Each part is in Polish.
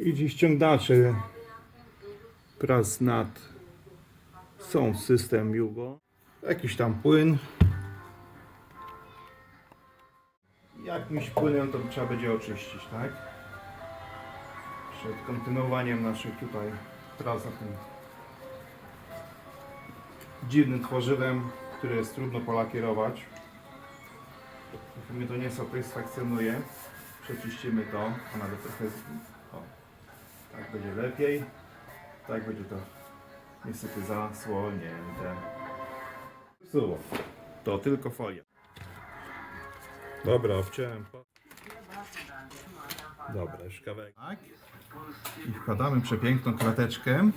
I dziś ściągacze pras nad są system Jugo. Jakiś tam płyn. Jakimś płynem to trzeba będzie oczyścić, tak? Przed kontynuowaniem naszych tutaj prac na tym dziwnym tworzywem, które jest trudno polakierować. Mnie to nie satysfakcjonuje. Przeczyścimy to, a nawet trochę. O, tak będzie lepiej. Tak będzie to niestety zasłonięte. Suło. To tylko folia. Dobra, obciąłem. po- Dobra, już kawałek. Tak. I wkładamy przepiękną krateczkę.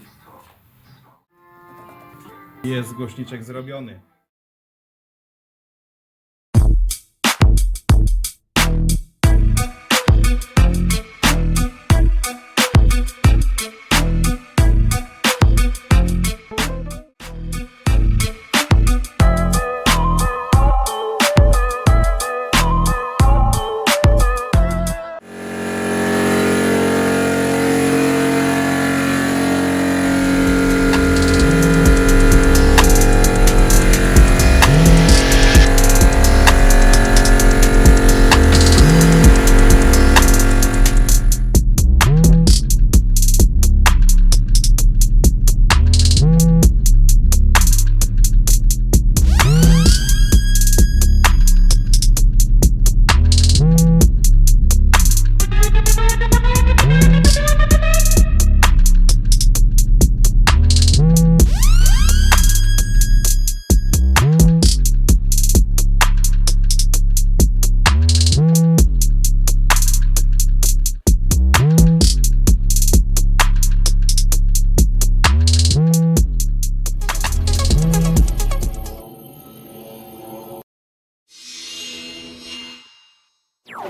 Jest głośniczek zrobiony.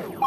Thank